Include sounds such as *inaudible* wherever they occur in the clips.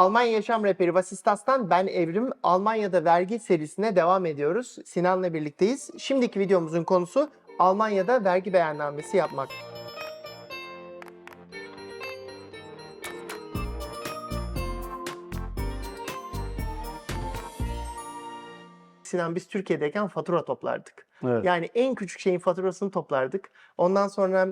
Almanya Yaşam Rehberi Vasistas'tan ben Evrim. Almanya'da vergi serisine devam ediyoruz. Sinan'la birlikteyiz. Şimdiki videomuzun konusu Almanya'da vergi beyannamesi yapmak. Sinan biz Türkiye'deyken fatura toplardık. Evet. Yani en küçük şeyin faturasını toplardık. Ondan sonra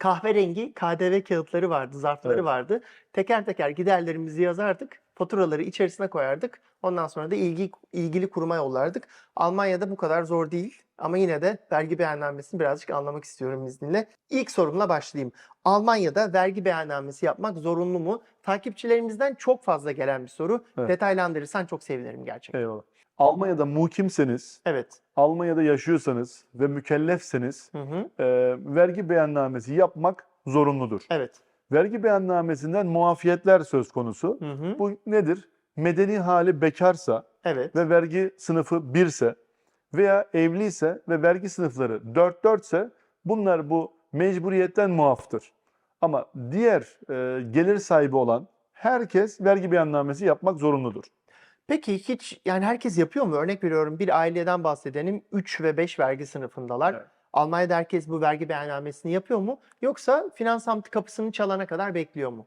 kahverengi KDV kağıtları vardı, zarfları Evet. vardı. Teker teker giderlerimizi yazardık. Faturaları içerisine koyardık. Ondan sonra da ilgi, ilgili kuruma yollardık. Almanya'da bu kadar zor değil. Ama yine de vergi beyannamesini birazcık anlamak istiyorum izninle. İlk sorumla başlayayım. Almanya'da vergi beyannamesi yapmak zorunlu mu? Takipçilerimizden çok fazla gelen bir soru. Evet. Detaylandırırsan çok sevinirim gerçekten. Eyvallah. Almanya'da mukimseniz, Evet. Almanya'da yaşıyorsanız ve mükellefseniz Hı hı. e, vergi beyannamesi yapmak zorunludur. Evet. Vergi beyannamesinden muafiyetler söz konusu. Hı hı. Bu nedir? Medeni hali bekarsa Evet. ve vergi sınıfı 1 ise veya evliyse ve vergi sınıfları 4-4 ise bunlar bu mecburiyetten muaftır. Ama diğer e, gelir sahibi olan herkes vergi beyannamesi yapmak zorunludur. Peki hiç yani herkes yapıyor mu? Örnek veriyorum bir aileden bahsedelim 3 ve 5 vergi sınıfındalar. Evet. Almanya'da herkes bu vergi beyannamesini yapıyor mu? Yoksa finans amtı kapısını çalana kadar bekliyor mu?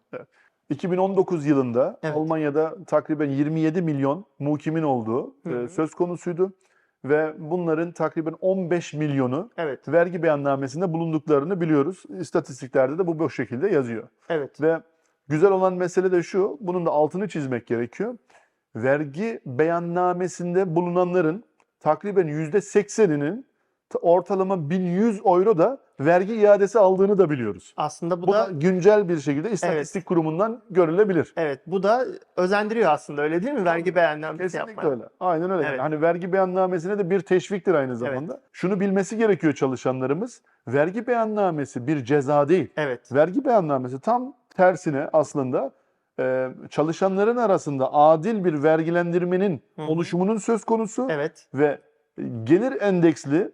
2019 yılında Evet. Almanya'da takriben 27 milyon mukimin olduğu Hı hı. e, söz konusuydu ve bunların takriben 15 milyonu Evet. vergi beyannamesinde bulunduklarını biliyoruz. İstatistiklerde de bu bu şekilde yazıyor. Evet. Ve güzel olan mesele de şu, bunun da altını çizmek gerekiyor. Vergi beyannamesinde bulunanların takriben %80'inin ta- ortalama 1100 euro da vergi iadesi aldığını da biliyoruz. Aslında bu, Bu da da güncel bir şekilde istatistik kurumundan görülebilir. evet bu da özendiriyor aslında öyle değil mi? Vergi beyannamesi Kesinlikle yapmaya. öyle. Aynen öyle. Yani Evet. hani vergi beyannamesine de bir teşviktir aynı zamanda. Şunu bilmesi gerekiyor çalışanlarımız. Vergi beyannamesi bir ceza değil. Evet. Vergi beyannamesi tam tersine aslında e, çalışanların arasında adil bir vergilendirmenin Hı oluşumunun söz konusu Evet. ve gelir endeksli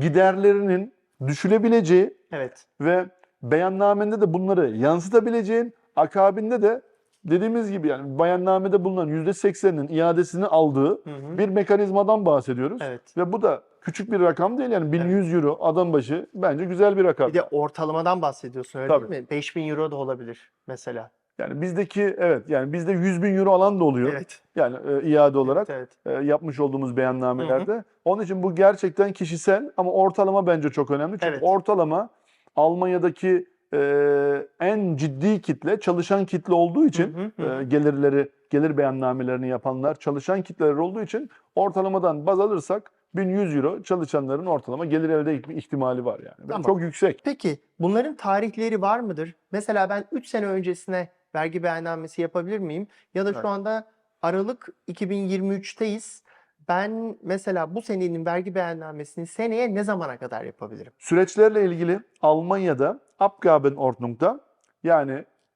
giderlerinin düşülebileceği Evet. ve beyannamende de bunları yansıtabileceğin akabinde de dediğimiz gibi yani beyannamede bulunan %80'inin iadesini aldığı Hı hı. bir mekanizmadan bahsediyoruz. Evet. Ve bu da küçük bir rakam değil yani 1100 euro adam başı bence güzel bir rakam. Bir de ortalamadan bahsediyorsun öyle Tabii. değil mi? 5000 euro da olabilir mesela. Yani bizdeki evet yani bizde 100 bin euro alan da oluyor. Evet. Yani e, iade olarak Evet. e, yapmış olduğumuz beyannamelerde. Onun için bu gerçekten kişisel ama ortalama bence çok önemli. Çünkü Evet. ortalama Almanya'daki e, en ciddi kitle çalışan kitle olduğu için Hı hı, hı. e, gelirleri gelir beyannamelerini yapanlar çalışan kitleler olduğu için ortalamadan baz alırsak 1100 euro çalışanların ortalama gelir elde etme ihtimali var yani. Tamam. Çok yüksek. Peki bunların tarihleri var mıdır? Mesela ben 3 sene öncesine vergi beyannamesi yapabilir miyim? Ya da şu Evet. anda Aralık 2023'teyiz. Ben mesela bu senenin vergi beyannamesini seneye ne zamana kadar yapabilirim? Süreçlerle ilgili Almanya'da Abgabenordnung'da yani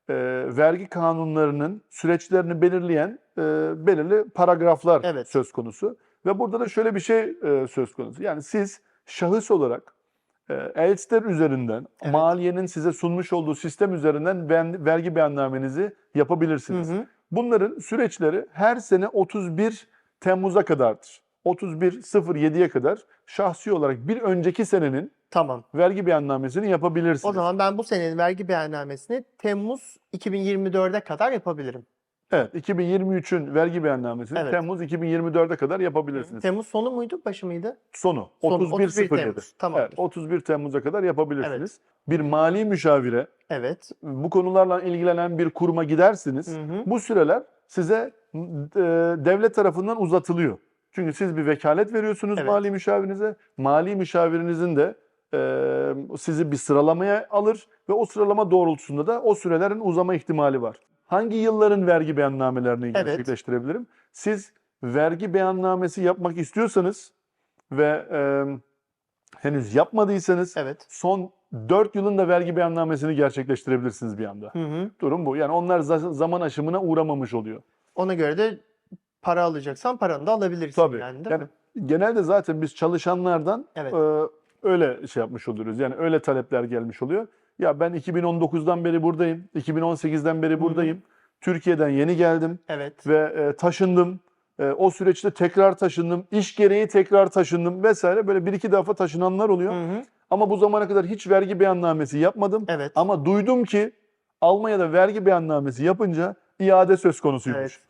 e, vergi kanunlarının süreçlerini belirleyen e, belirli paragraflar Evet. söz konusu. Ve burada da şöyle bir şey e, söz konusu. Yani siz şahıs olarak Elster üzerinden Evet. maliyenin size sunmuş olduğu sistem üzerinden ben- vergi beyannamenizi yapabilirsiniz. Hı hı. Bunların süreçleri her sene 31 Temmuz'a kadardır. 31.07'ye kadar şahsi olarak bir önceki senenin Tamam. vergi beyannamesini yapabilirsiniz. O zaman ben bu senenin vergi beyannamesini Temmuz 2024'e kadar yapabilirim. Evet, 2023'ün vergi beyannamesini Evet. Temmuz 2024'e kadar yapabilirsiniz. Temmuz sonu muydu, başı mıydı? Sonu Sonu, 31 31 Temmuz. Tamamdır. Evet, 31 Temmuz'a kadar yapabilirsiniz. Bir mali müşavire, Evet. bu konularla ilgilenen bir kuruma gidersiniz. Hı hı. Bu süreler size e, devlet tarafından uzatılıyor. Çünkü siz bir vekalet veriyorsunuz Evet. mali müşavirinize. Mali müşavirinizin de e, sizi bir sıralamaya alır ve o sıralama doğrultusunda da o sürelerin uzama ihtimali var. Hangi yılların vergi beyannamelerini Evet. gerçekleştirebilirim? Siz vergi beyannamesi yapmak istiyorsanız ve e, henüz yapmadıysanız Evet. son 4 yılın da vergi beyannamesini gerçekleştirebilirsiniz bir anda. Hı hı. Durum bu. Yani onlar za- zaman aşımına uğramamış oluyor. Ona göre de para alacaksan paranı da alabilirsin Tabii. yani değil Yani mi? genelde zaten biz çalışanlardan Evet. e, öyle şey yapmış oluyoruz. Yani öyle talepler gelmiş oluyor. Ya ben 2019'dan beri buradayım, 2018'den beri buradayım. Türkiye'den yeni geldim Evet. ve e, taşındım. E, o süreçte tekrar taşındım. İş gereği tekrar taşındım vesaire. Böyle bir iki defa taşınanlar oluyor. Hı hı. Ama bu zamana kadar hiç vergi beyannamesi yapmadım. Evet. Ama duydum ki Almanya'da vergi beyannamesi yapınca iade söz konusuymuş.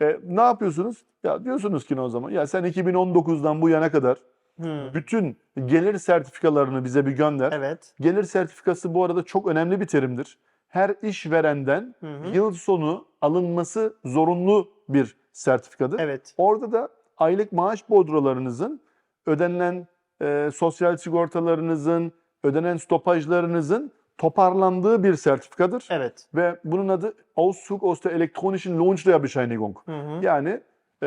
E, ne yapıyorsunuz? Ya diyorsunuz ki ne o zaman? Ya sen 2019'dan bu yana kadar Hı. bütün gelir sertifikalarını bize bir gönder. Evet. Gelir sertifikası bu arada çok önemli bir terimdir. Her işverenden Hı hı. yıl sonu alınması zorunlu bir sertifikadır. Evet. Orada da aylık maaş bordrolarınızın ödenilen e, sosyal sigortalarınızın, ödenen stopajlarınızın toparlandığı bir sertifikadır. Evet. Ve bunun adı Auszug aus der elektronischen Lohnsteuerbescheinigung. Yani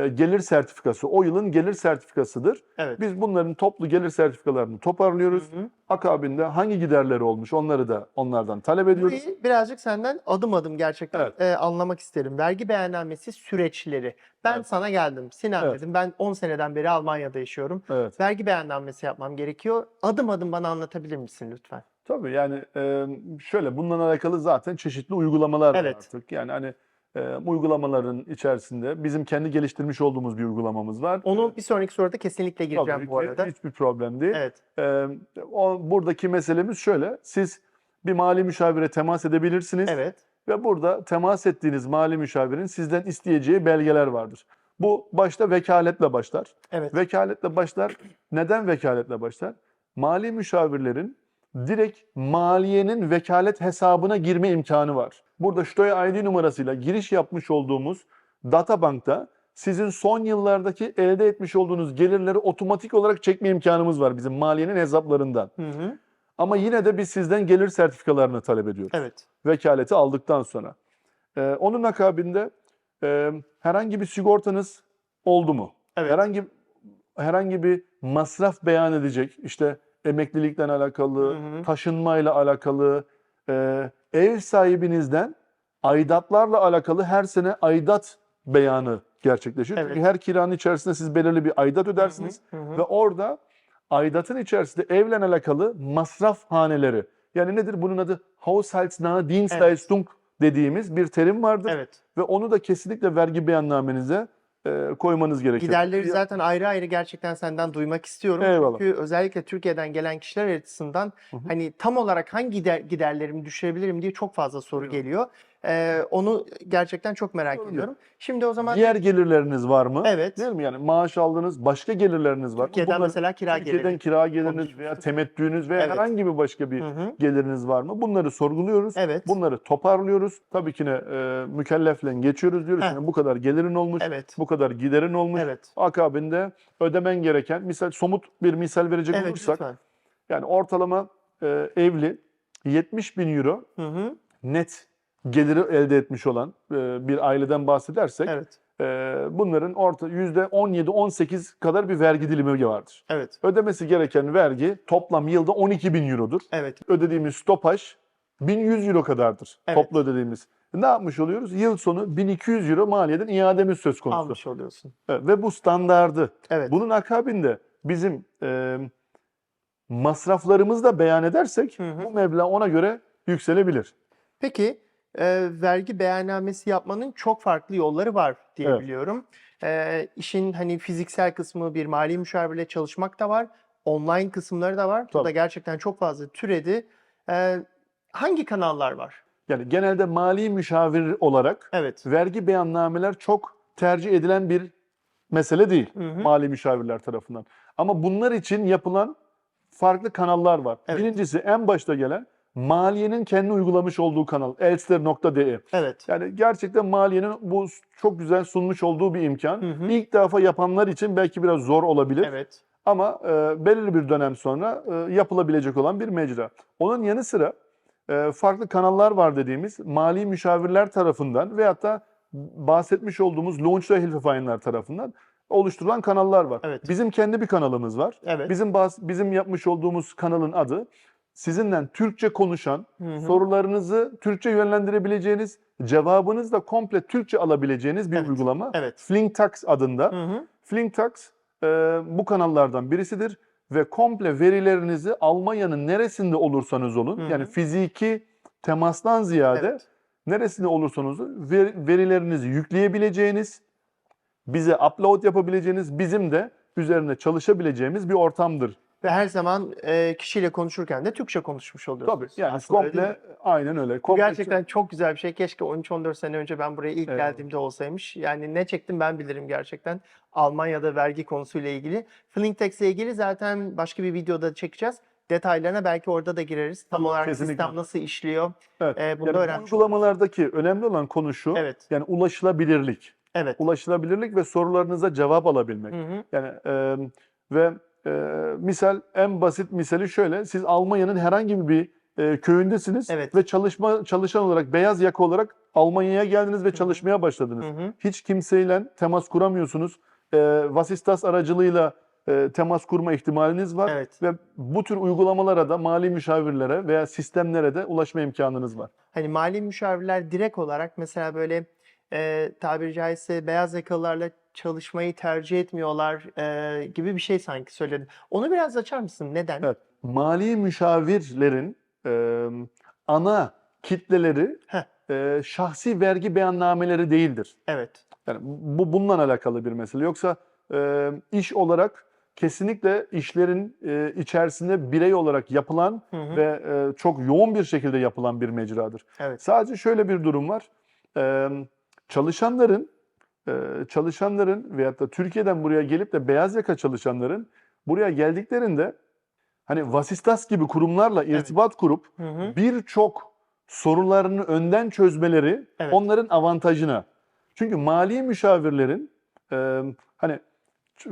gelir sertifikası. O yılın gelir sertifikasıdır. Evet. Biz bunların toplu gelir sertifikalarını toparlıyoruz. Hı hı. Akabinde hangi giderleri olmuş onları da onlardan talep ediyoruz. Burayı birazcık senden adım adım gerçekten Evet. e, anlamak isterim. Vergi beyannamesi süreçleri. Ben Evet. sana geldim. Sinan Evet. dedim. Ben 10 seneden beri Almanya'da yaşıyorum. Evet. Vergi beyannamesi yapmam gerekiyor. Adım adım bana anlatabilir misin lütfen? Tabii yani e, şöyle bununla alakalı zaten çeşitli uygulamalar var Evet. artık. Yani hani e, uygulamaların içerisinde bizim kendi geliştirmiş olduğumuz bir uygulamamız var. Onu bir sonraki soruda kesinlikle gireceğim Tabii bu arada. hiçbir problem değil. Evet. E, o, buradaki meselemiz şöyle. Siz bir mali müşavire temas edebilirsiniz. Evet. Ve burada temas ettiğiniz mali müşavirin sizden isteyeceği belgeler vardır. Bu başta vekaletle başlar. Evet. Vekaletle başlar. Neden vekaletle başlar? Mali müşavirlerin direkt maliyenin vekalet hesabına girme imkanı var. Burada Steuer ID numarasıyla giriş yapmış olduğumuz databankta sizin son yıllardaki elde etmiş olduğunuz gelirleri otomatik olarak çekme imkanımız var bizim maliyenin hesaplarından. Hı hı. Ama yine de biz sizden gelir sertifikalarını talep ediyoruz Evet. vekaleti aldıktan sonra. Ee, onun akabinde e, herhangi bir sigortanız oldu mu? Evet. Herhangi herhangi bir masraf beyan edecek, işte emeklilikten alakalı, Hı hı. taşınmayla alakalı, e, ev sahibinizden aidatlarla alakalı her sene aidat beyanı gerçekleşir. Evet. Çünkü her kiranın içerisinde siz belirli bir aidat ödersiniz. Hı hı. Ve orada aidatın içerisinde evle alakalı masraf haneleri. Yani nedir? Bunun adı Haushaltsnahe Dienstleistung dediğimiz bir terim vardır. Evet. Ve onu da kesinlikle vergi beyannamenize e, koymanız gerekir. Giderleri zaten ayrı ayrı gerçekten senden duymak istiyorum. Eyvallah. Çünkü özellikle Türkiye'den gelen kişiler açısından Hı hı. hani tam olarak hangi gider, giderlerimi düşürebilirim diye çok fazla soru Eyvallah. geliyor. Ee, onu gerçekten çok merak yok. ediyorum. Şimdi o zaman Diğer gelirleriniz var mı? Evet. Değil mi? Yani maaş aldınız, başka gelirleriniz var mı? Türkiye'den Bunlar- mesela kira Türkiye'den geliri. kira geliriniz veya temettünüz veya Evet. herhangi bir başka bir Hı hı. geliriniz var mı? Bunları sorguluyoruz. Evet. Bunları toparlıyoruz. Tabii ki ne e, mükellefle geçiyoruz diyoruz. Heh. Yani bu kadar gelirin olmuş, Evet. bu kadar giderin olmuş. Evet. Akabinde ödemen gereken, misal somut bir misal verecek Evet olursak, lütfen. yani ortalama e, evli 70 bin euro Hı hı. net geliri elde etmiş olan e, bir aileden bahsedersek, Evet. e, bunların orta %17-18 kadar bir vergi dilimi vardır. Evet. Ödemesi gereken vergi toplam yılda 12 bin eurodur. Evet. Ödediğimiz stopaj 1100 euro kadardır Evet. toplu ödediğimiz. Ne yapmış oluyoruz? Yıl sonu 1200 euro maliyeden iademiz söz konusu. Almış oluyorsun. Evet, Ve bu standardı. Evet. Bunun akabinde bizim e, masraflarımızı da beyan edersek Hı hı. bu meblağ ona göre yükselebilir. Peki e, vergi beyannamesi yapmanın çok farklı yolları var diye Evet. biliyorum. E, işin hani fiziksel kısmı bir mali müşavirle çalışmak da var. Online kısımları da var. Bu da Tabii. gerçekten çok fazla türedi. E, hangi kanallar var? Yani genelde mali müşavir olarak Evet. vergi beyannameler çok tercih edilen bir mesele değil Hı hı. mali müşavirler tarafından. Ama bunlar için yapılan farklı kanallar var. Evet. Birincisi en başta gelen maliyenin kendi uygulamış olduğu kanal elster.de. Evet. Yani gerçekten maliyenin bu çok güzel sunmuş olduğu bir imkan. Hı hı. İlk defa yapanlar için belki biraz zor olabilir. Evet. Ama e, belirli bir dönem sonra e, yapılabilecek olan bir mecra. Onun yanı sıra e, farklı kanallar var dediğimiz mali müşavirler tarafından veyahut da bahsetmiş olduğumuz Lohnsteuerhilfevereinler tarafından oluşturulan kanallar var. Evet. Bizim kendi bir kanalımız var. Evet. Bizim bahs- bizim yapmış olduğumuz kanalın adı sizinle Türkçe konuşan, Hı hı. sorularınızı Türkçe yönlendirebileceğiniz, cevabınızı da komple Türkçe alabileceğiniz bir Evet. uygulama. Evet. Flinktax adında. Hı hı. Flinktax e, bu kanallardan birisidir ve komple verilerinizi Almanya'nın neresinde olursanız olun Hı hı. yani fiziki temastan ziyade Evet. neresinde olursanız ver- verilerinizi yükleyebileceğiniz, bize upload yapabileceğiniz, bizim de üzerine çalışabileceğimiz bir ortamdır. Ve her zaman e, kişiyle konuşurken de Türkçe konuşmuş oluyorsunuz. Tabii yani Aslında öyle komple aynen öyle. Bu Komple gerçekten çok güzel bir şey. Keşke 13-14 sene önce ben buraya ilk Evet. geldiğimde olsaymış. Yani ne çektim ben bilirim gerçekten. Almanya'da vergi konusuyla ilgili. Flinktex ile ilgili zaten başka bir videoda çekeceğiz. Detaylarına belki orada da gireriz. Tam olarak Kesinlikle. sistem nasıl işliyor? Evet. E, bunu Yani da bu öğrenmiş uygulamalardaki önemli olan konu şu. Evet. Yani ulaşılabilirlik. Evet. Ulaşılabilirlik ve sorularınıza cevap alabilmek. Hı hı. Yani e, ve e, misal en basit misali şöyle. Siz Almanya'nın herhangi bir e, köyündesiniz Evet. ve çalışma çalışan olarak beyaz yaka olarak Almanya'ya geldiniz ve çalışmaya başladınız. Hı hı. Hiç kimseyle temas kuramıyorsunuz. E, Vasistas aracılığıyla e, temas kurma ihtimaliniz var Evet. ve bu tür uygulamalara da mali müşavirlere veya sistemlere de ulaşma imkanınız var. Hani mali müşavirler direkt olarak mesela böyle e, tabiri caizse beyaz yakalılarla çalışmayı tercih etmiyorlar e, gibi bir şey sanki söyledin. Onu biraz açar mısın? Neden? Evet. Mali müşavirlerin e, ana kitleleri Heh. e, şahsi vergi beyannameleri değildir. Evet. Yani bu bununla alakalı bir mesele. Yoksa e, iş olarak kesinlikle işlerin e, içerisinde birey olarak yapılan Hı hı. ve e, çok yoğun bir şekilde yapılan bir mecradır. Evet. Sadece şöyle bir durum var. E, çalışanların çalışanların veyahut da Türkiye'den buraya gelip de beyaz yaka çalışanların buraya geldiklerinde hani Vasistas gibi kurumlarla irtibat kurup Hı hı. birçok sorularını önden çözmeleri Evet. onların avantajına. Çünkü mali müşavirlerin e, hani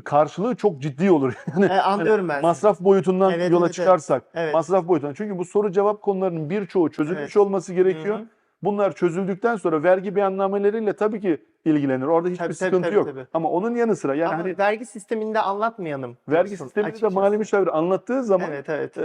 karşılığı çok ciddi olur. Yani *laughs* E, anlıyorum ben. masraf boyutundan Evet, yola evet, evet. çıkarsak, Evet. masraf boyutundan. Çünkü bu soru cevap konularının birçoğu çözülmüş Evet. olması gerekiyor. Hı hı. Bunlar çözüldükten sonra vergi beyannameleriyle tabii ki ilgilenir. Orada hiçbir Tabii, tabii, sıkıntı tabii, yok. tabii. Ama onun yanı sıra yani Ama hani vergi sisteminde anlatmayalım. vergi sistemini de mali müşavir anlattığı zaman Evet, evet. e,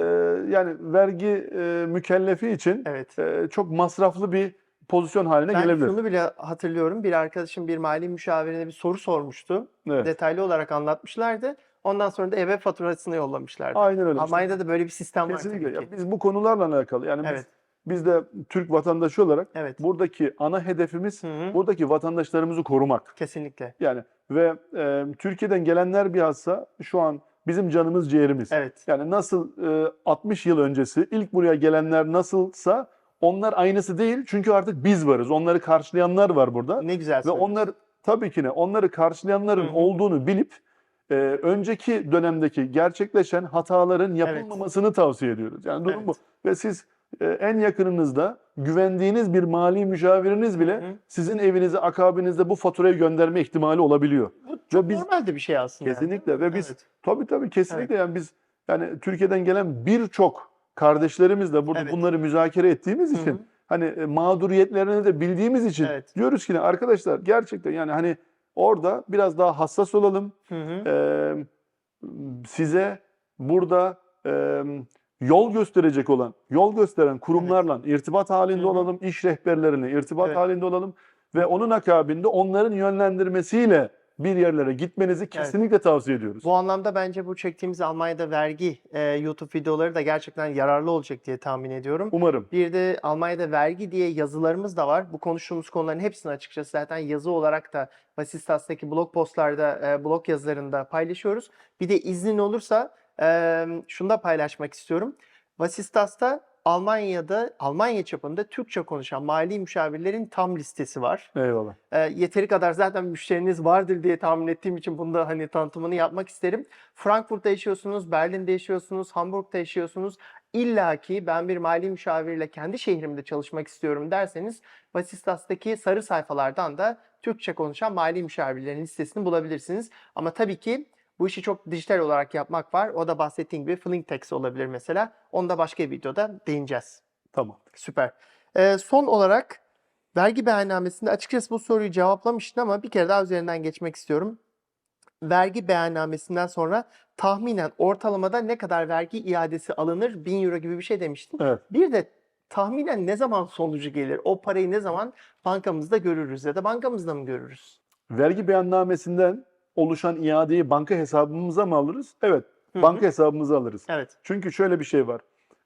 yani vergi e, mükellefi için Evet. e, çok masraflı bir pozisyon haline Ben gelebilir. şunu bile hatırlıyorum. Bir arkadaşım bir mali müşavirine bir soru sormuştu. Evet. Detaylı olarak anlatmışlardı. Ondan sonra da eve faturasını yollamışlardı. Aynen öyle. Almanya'da da böyle bir sistem var Kesinlikle. tabii Ya ki. biz bu konularla alakalı yani Evet. biz de Türk vatandaşı olarak Evet. buradaki ana hedefimiz Hı hı. buradaki vatandaşlarımızı korumak. Kesinlikle. Yani ve e, Türkiye'den gelenler bilhassa şu an bizim canımız ciğerimiz. Evet. Yani nasıl e, 60 yıl öncesi ilk buraya gelenler nasılsa onlar aynısı değil. Çünkü artık biz varız. Onları karşılayanlar var burada. Ne güzel Ve onlar tabii ki ne onları karşılayanların Hı hı. olduğunu bilip e, önceki dönemdeki gerçekleşen hataların yapılmamasını tavsiye ediyoruz. Yani durum Evet. bu. Ve siz en yakınınızda güvendiğiniz bir mali müşaviriniz bile Hı sizin evinize akabinizde bu faturayı gönderme ihtimali olabiliyor. Bu çok Ve biz normal de bir şey aslında. kesinlikle ve biz Evet. tabii tabii kesinlikle yani biz yani Türkiye'den gelen birçok kardeşlerimiz de burada Evet. bunları müzakere ettiğimiz için hı. hani e, mağduriyetlerini de bildiğimiz için Evet. diyoruz ki arkadaşlar gerçekten yani hani orada biraz daha hassas olalım. Hı hı. Ee, size burada e, yol gösterecek olan, yol gösteren kurumlarla irtibat halinde olalım, iş rehberlerine irtibat Evet. halinde olalım ve onun akabinde onların yönlendirmesiyle bir yerlere gitmenizi kesinlikle tavsiye ediyoruz. Bu anlamda bence bu çektiğimiz Almanya'da vergi e, YouTube videoları da gerçekten yararlı olacak diye tahmin ediyorum. Umarım. Bir de Almanya'da vergi diye yazılarımız da var. Bu konuştuğumuz konuların hepsini açıkçası zaten yazı olarak da Vasistas'taki blog postlarda, e, blog yazılarında paylaşıyoruz. Bir de iznin olursa e, şunu da paylaşmak istiyorum. Vasistas'ta Almanya'da, Almanya çapında Türkçe konuşan mali müşavirlerin tam listesi var. Eyvallah. E, yeteri kadar zaten müşteriniz vardır diye tahmin ettiğim için bunu da hani tanıtımını yapmak isterim. Frankfurt'ta yaşıyorsunuz, Berlin'de yaşıyorsunuz, Hamburg'da yaşıyorsunuz. İlla ki ben bir mali müşavirle kendi şehrimde çalışmak istiyorum derseniz Vasistas'taki sarı sayfalardan da Türkçe konuşan mali müşavirlerin listesini bulabilirsiniz. Ama tabii ki bu işi çok dijital olarak yapmak var. O da bahsettiğim gibi Flinktex olabilir mesela. Onu da başka bir videoda değineceğiz. Tamam. Süper. Ee, son olarak vergi beyannamesinde açıkçası bu soruyu cevaplamıştın ama bir kere daha üzerinden geçmek istiyorum. Vergi beyannamesinden sonra tahminen ortalamada ne kadar vergi iadesi alınır? 1000 euro gibi bir şey demiştin. Evet. Bir de tahminen ne zaman sonucu gelir? O parayı ne zaman bankamızda görürüz ya da bankamızda mı görürüz? Vergi beyannamesinden oluşan iadeyi banka hesabımıza mı alırız? Evet. Hı hı. Banka hesabımıza alırız. Evet. Çünkü şöyle bir şey var.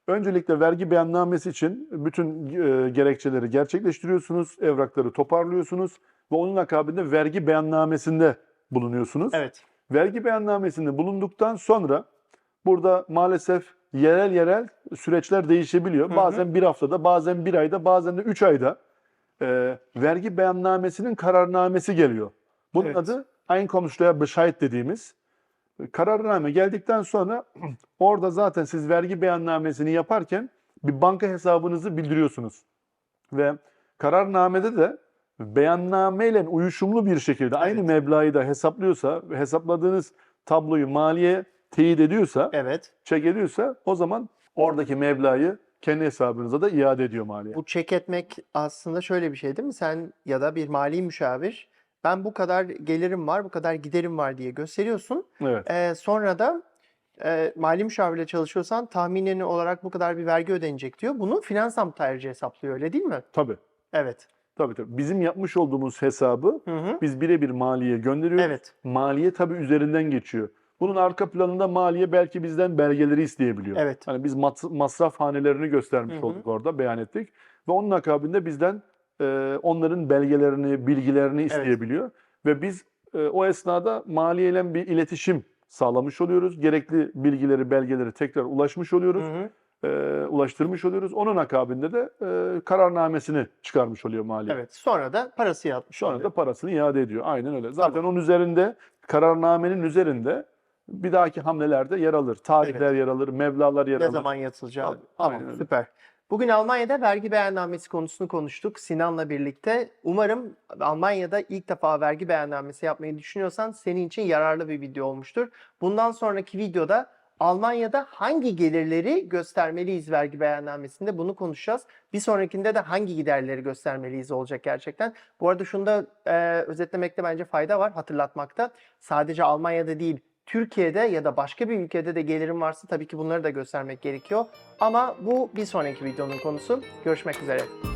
Öncelikle vergi beyannamesi için bütün e, gerekçeleri gerçekleştiriyorsunuz, evrakları toparlıyorsunuz ve onun akabinde vergi beyannamesinde bulunuyorsunuz. Evet. Vergi beyannamesinde bulunduktan sonra burada maalesef yerel yerel süreçler değişebiliyor. Hı hı. Bazen bir haftada, bazen bir ayda, bazen de üç ayda e, vergi beyannamesinin kararnamesi geliyor. Bunun Evet. adı Einkommenssteuer Bescheid dediğimiz. Kararname geldikten sonra *clears throat* orada zaten siz vergi beyannamesini yaparken bir banka hesabınızı bildiriyorsunuz. Ve kararnamede de beyannameyle uyuşumlu bir şekilde aynı Evet. meblağı da hesaplıyorsa ve hesapladığınız tabloyu maliye teyit ediyorsa, Evet. çek ediyorsa o zaman oradaki meblağı kendi hesabınıza da iade ediyor maliye. Bu çek etmek aslında şöyle bir şey değil mi? Sen ya da bir mali müşavir ben bu kadar gelirim var, bu kadar giderim var diye gösteriyorsun. Evet. Ee, sonra da e, mali müşavirle çalışıyorsan tahminini olarak bu kadar bir vergi ödenecek diyor. Bunu finansam tercih hesaplıyor öyle değil mi? Tabii. Evet. Tabii tabii. Bizim yapmış olduğumuz hesabı Hı hı. biz birebir maliye gönderiyoruz. Evet. Maliye tabii üzerinden geçiyor. Bunun arka planında maliye belki bizden belgeleri isteyebiliyor. Evet. Hani biz masraf hanelerini göstermiş Hı hı. olduk orada, beyan ettik. Ve onun akabinde bizden e, onların belgelerini, bilgilerini isteyebiliyor. Ve biz e, o esnada maliyeyle bir iletişim sağlamış oluyoruz. Gerekli bilgileri, belgeleri tekrar ulaşmış oluyoruz, Hı hı. e, ulaştırmış oluyoruz. Onun akabinde de e, kararnamesini çıkarmış oluyor maliye. Evet. Sonra da parası yatmış anda oluyor. da parasını iade ediyor. Aynen öyle. Zaten onun üzerinde, kararnamenin üzerinde bir dahaki hamlelerde yer alır. Tarihler yer alır, mevlalar yer Ne alır. zaman yatılacağı. Tamam, süper. Bugün Almanya'da vergi beyannamesi konusunu konuştuk Sinan'la birlikte. Umarım Almanya'da ilk defa vergi beyannamesi yapmayı düşünüyorsan senin için yararlı bir video olmuştur. Bundan sonraki videoda Almanya'da hangi gelirleri göstermeliyiz vergi beyannamesinde bunu konuşacağız. Bir sonrakinde de hangi giderleri göstermeliyiz olacak gerçekten. Bu arada şunu da e, özetlemekte bence fayda var hatırlatmakta. Sadece Almanya'da değil Türkiye'de ya da başka bir ülkede de gelirim varsa tabii ki bunları da göstermek gerekiyor. Ama bu bir sonraki videonun konusu. Görüşmek üzere.